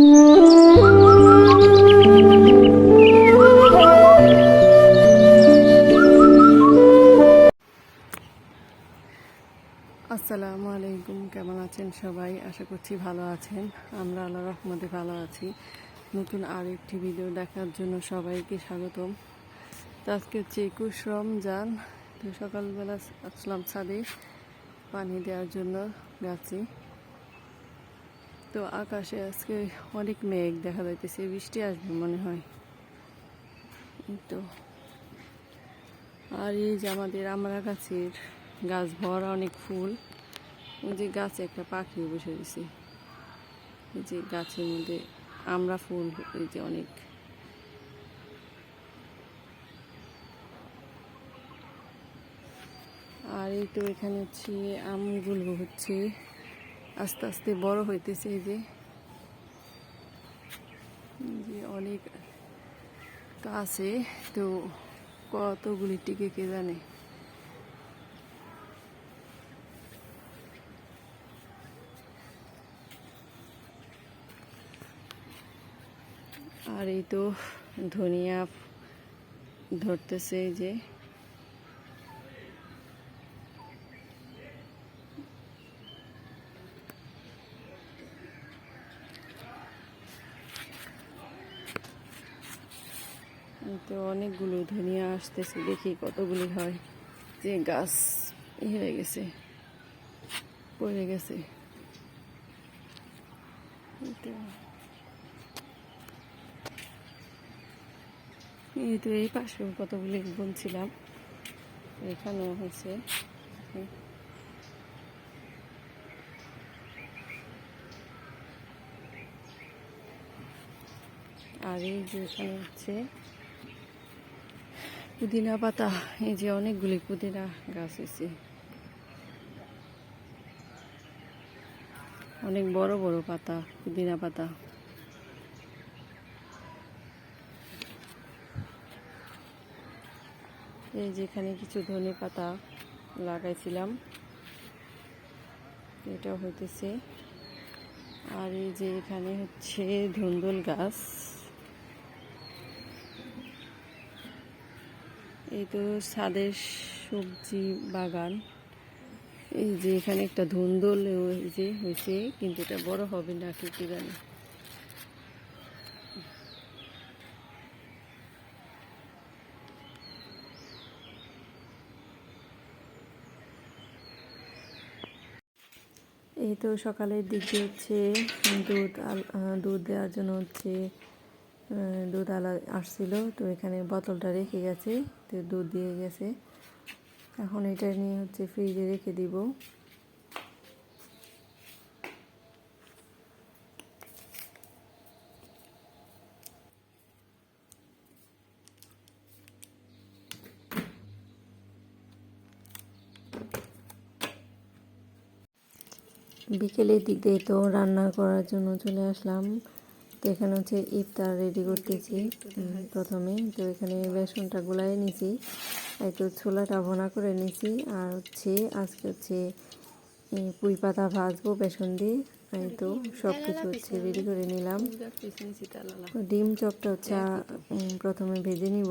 আসসালামু আলাইকুম, কেমন আছেন সবাই? আশা করছি ভালো আছেন। আমরা আল্লাহ রহমতে ভালো আছি। নতুন আর একটি ভিডিও দেখার জন্য সবাইকে স্বাগতম। তো আজকে হচ্ছে একুশ রমজান। তো সকালবেলা আসলাম ছাদে পানি দেওয়ার জন্য গাছে তো আকাশে আজকে অনেক মেঘ দেখা যাইতেছে, বৃষ্টি আসবে মনে হয়। তো। আর এই যে আমাদের আমরা গাছের গাছ ভরা অনেক ফুল, ওই যে গাছে একটা পাখি বসে গেছে এই যে গাছের মধ্যে আমরা ফুল, এই যে অনেক। আর এই তো এখানে হচ্ছে আমগুলো হচ্ছে। আস্তে আস্তে বড় হইতেছে এই যে। যে অনেক কাছে তো কতগুলি টিকে কে জানে। আর এই তো ধনিয়া ধরতেছে যে। তো অনেকগুলো ধনিয়া আসতেছে, দেখি কতগুলি হয়। যে গাছ ই হয়ে গেছে, পড়ে গেছে। এই তো। এই পাশেও কতগুলি বলছিলাম এখানেও হয়েছে। আর এই যে এখানে হচ্ছে পুদিনা পাতা, এই যে অনেকগুলি পুদিনা গাছ হয়েছে। অনেক বড় বড় পাতা, পুদিনা পাতা। এই যেখানে কিছু ধনে পাতা লাগাইছিলাম। এটা হইতেছে। আর এই যে এখানে হচ্ছে ধুন্দুল গাছ। এই তো সাদের সবজি বাগান। এই যে এখানে একটা ধুন্দুল যে হয়েছে, কিন্তু এটা বড় হবে না, কি কি জানি। এই তো সকালের দিকে হচ্ছে দুধ দুধ দেওয়ার জন্য হচ্ছে দুধ আলা আসছিল, তো এখানে বোতলটা রেখে গেছে, তো দুধ দিয়ে গেছে। এখন এটা নিয়ে হচ্ছে ফ্রিজে রেখে দিব। বিকেলের দিক দিয়ে তো রান্না করার জন্য চলে আসলাম। তো এখানে হচ্ছে ইফতার রেডি করতেছি প্রথমে। তো এখানে বেসনটা গোলায় নিছি একটু তো ছোলাটা ভোনা করে নিছি আর হচ্ছে আজকে হচ্ছে পুঁই পাতা ভাজবো বেসন দিয়ে। এই তো সব কিছু হচ্ছে রেডি করে নিলাম। ডিম চপটা হচ্ছে প্রথমে ভেজে নিব।